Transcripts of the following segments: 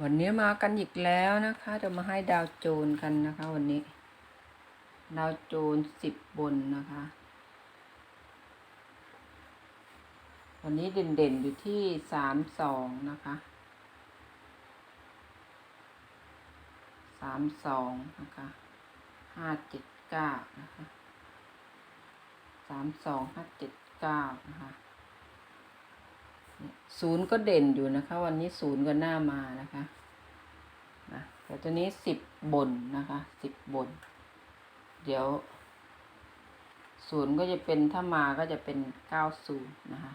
วันนี้มากันอีกแล้วนะคะจะมาให้ดาวโจนกันนะคะ วันนี้ ดาวโจนสิบบนนะคะ วันนี้เด่นๆอยู่ที่สามสองนะคะสามสองนะคะห้าเจ็ดเก้านะคะสามสองห้าเจ็ดเก้านะคะ ศูนย์ก็เด่นอยู่นะคะ วันนี้ศูนย์ก็หน้ามานะคะนะแต่ตัวนี้สิบบนนะคะสิบบน เดี๋ยวศูนย์ก็จะเป็นถ้ามาก็จะเป็นเก้าศูนย์นะคะ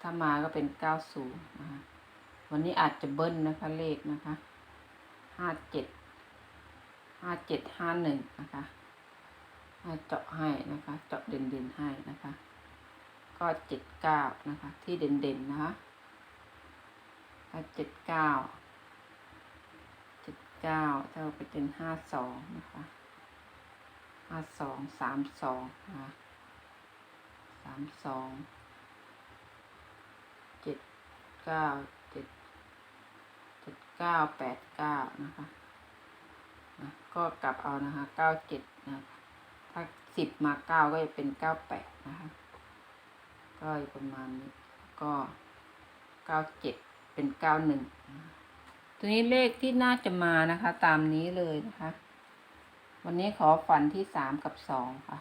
ถ้ามาก็เป็นเก้าศูนย์นะคะวันนี้อาจจะเบิ้ลนะคะเลขนะคะห้าเจ็ดห้าเจ็ดห้าหนึ่งนะคะให้เจาะให้นะคะ เจาะเด่นเด่นๆให้นะคะ ก็เจ็ดเก้านะคะ ที่เด่นๆนะคะถ้าเจ็ดเก้าเจ็ดเก้าถ้าไปเป็นห้าสองนะคะห้าสองสามสองนะคะสามสองเจ็ดเก้าเจ็ดเจ็ดเก้าแปดเก้านะคะนะก็กลับเอานะคะเก้าเจ็ดนะถ้าสิบมาเก้าก็จะเป็นเก้าแปดนะคะ ก็ประมาณนี้ก็เก้าเจ็ดเป็นเก้าหนึ่งตัวนี้เลขที่น่าจะมานะคะ ตามนี้เลยนะคะ วันนี้ขอฝันที่สามกับสองค่ะ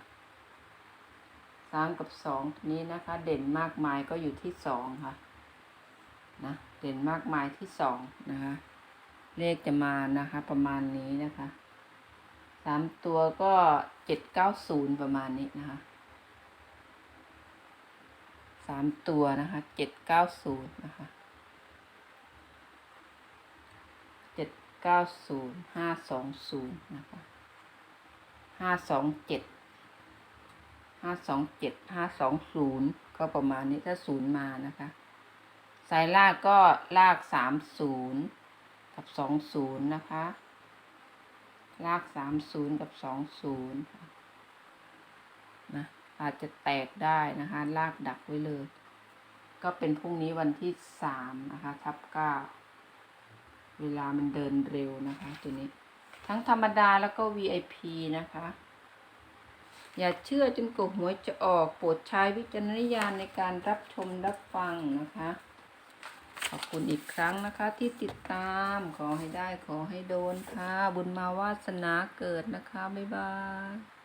สามกับสองนี้นะคะ เด่นมากมายก็อยู่ที่สองค่ะนะเด่นมากมายที่สองนะคะ เลขจะมานะคะ ประมาณนี้นะคะสามตัวก็เจ็ดเก้าศูนย์ประมาณนี้นะคะามตัวนะคะเจ็ดเก้าศูนย์นะคะเจ็ดเก้าศูนย์ห้าสองศูนย์นะคะห้าสองเจ็ดห้าสองเจ็ดห้าสองศูนย์ก็ประมาณนี้ถ้าศูนย์มานะคะ สายลากก็ลากสามศูนย์กับสองศูนย์นะคะ ลากสามศูนย์กับสองศูนย์นะ อาจจะแตกได้นะคะลากดักไว้เลย ก็เป็นพรุ่งนี้วันที่สามนะคะทับเก้าเวลามันเดินเร็วนะคะ ตัวนี้ ทั้งธรรมดาแล้วก็ VIP นะคะ อย่าเชื่อจนกว่าหวจะออกโปรดใช้วิจารณญาณในการรับชมรับฟังนะคะขอบคุณอีกครั้งนะคะที่ติดตามขอให้ได้ขอให้โดนค่ะ บุญมาวาสนาเกิดนะคะ บ๊ายบาย